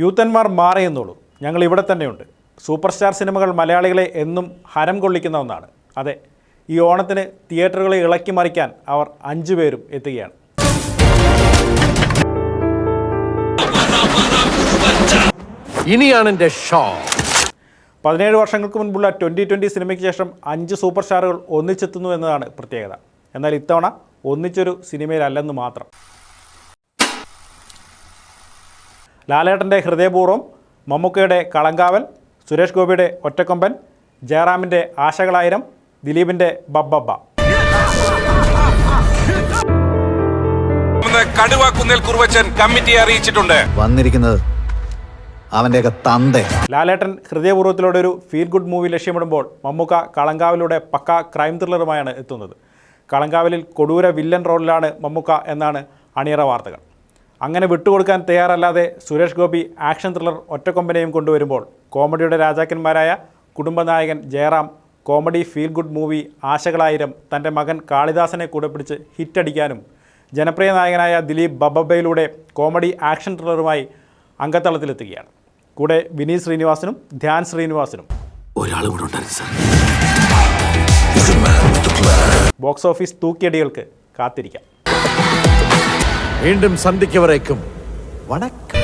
യൂത്തന്മാർ മാറിയെന്നുള്ളൂ ഞങ്ങൾ ഇവിടെ തന്നെയുണ്ട്. സൂപ്പർ സ്റ്റാർ സിനിമകൾ മലയാളികളെ എന്നും ഹരം കൊള്ളിക്കുന്ന ഒന്നാണ്. അതെ ഈ ഓണത്തിന് തിയേറ്ററുകളെ ഇളക്കി മറിക്കാൻ അവർ അഞ്ചു പേരും എത്തുകയാണ്. ഇനിയാണ് എന്റെ ഷോ. പതിനേഴ് വർഷങ്ങൾക്ക് മുൻപുള്ള ട്വന്റി ട്വന്റി സിനിമയ്ക്ക് ശേഷം അഞ്ച് സൂപ്പർ സ്റ്റാറുകൾ ഒന്നിച്ചെത്തുന്നു എന്നതാണ് പ്രത്യേകത. എന്നാൽ ഇത്തവണ ഒന്നിച്ചൊരു സിനിമയിലല്ലെന്ന് മാത്രം. ലാലേട്ടന്റെ ഹൃദയപൂർവം മമ്മൂക്കയുടെ കളങ്കാവൽ സുരേഷ് ഗോപിയുടെ ഒറ്റക്കൊമ്പൻ ജയറാമിന്റെ ആശകളായിരം ദിലീപിന്റെ ബബ്ബബ്ബ. എന്ന് കടുവ കുന്നേൽ കുറുവച്ചൻ കമ്മിറ്റിയെ അറിയിച്ചിട്ടുണ്ട്. വന്നിരിക്കുന്നത് അവന്റെയൊക്കെ തന്ത. ലാലേട്ടൻ ഹൃദയപൂർവത്തിലൂടെ ഒരു ഫീൽ ഗുഡ് മൂവി ലക്ഷ്യമിടുമ്പോൾ മമ്മൂക്ക കളങ്കാവിലൂടെ പക്ക ക്രൈം ത്രില്ലറുമായാണ് എത്തുന്നത്. കളങ്കാവിലിൽ കൊടൂര വില്ലൻ റോളിലാണ് മമ്മൂക്ക എന്നാണ് അണിയറ വാർത്തകൾ. അങ്ങനെ വിട്ടുകൊടുക്കാൻ തയ്യാറല്ലാതെ സുരേഷ് ഗോപി ആക്ഷൻ ത്രില്ലർ ഒറ്റക്കൊമ്പനെയും കൊണ്ടുവരുമ്പോൾ കോമഡിയുടെ രാജാക്കന്മാരായ കുടുംബനായകൻ Jayaram comedy feel good movie Aashakalayiram തന്റെ മകൻ കാളിദാസനെ കൂടെ പിടിച്ച് ഹിറ്റടിക്കാനും ജനപ്രിയ നായകനായ ദിലീപ് ബബബയിലൂടെ കോമഡി ആക്ഷൻ ത്രില്ലറുമായി അങ്കത്തളത്തിലെത്തുകയാണ് കൂടെ വിനീത് ശ്രീനിവാസനും ധ്യാൻ ശ്രീനിവാസനും. ബോക്സ് ഓഫീസ് തൂക്കിയടികൾക്ക് കാത്തിരിക്കാം. மீண்டும் சந்திக்க வரைக்கும் வணக்கம்.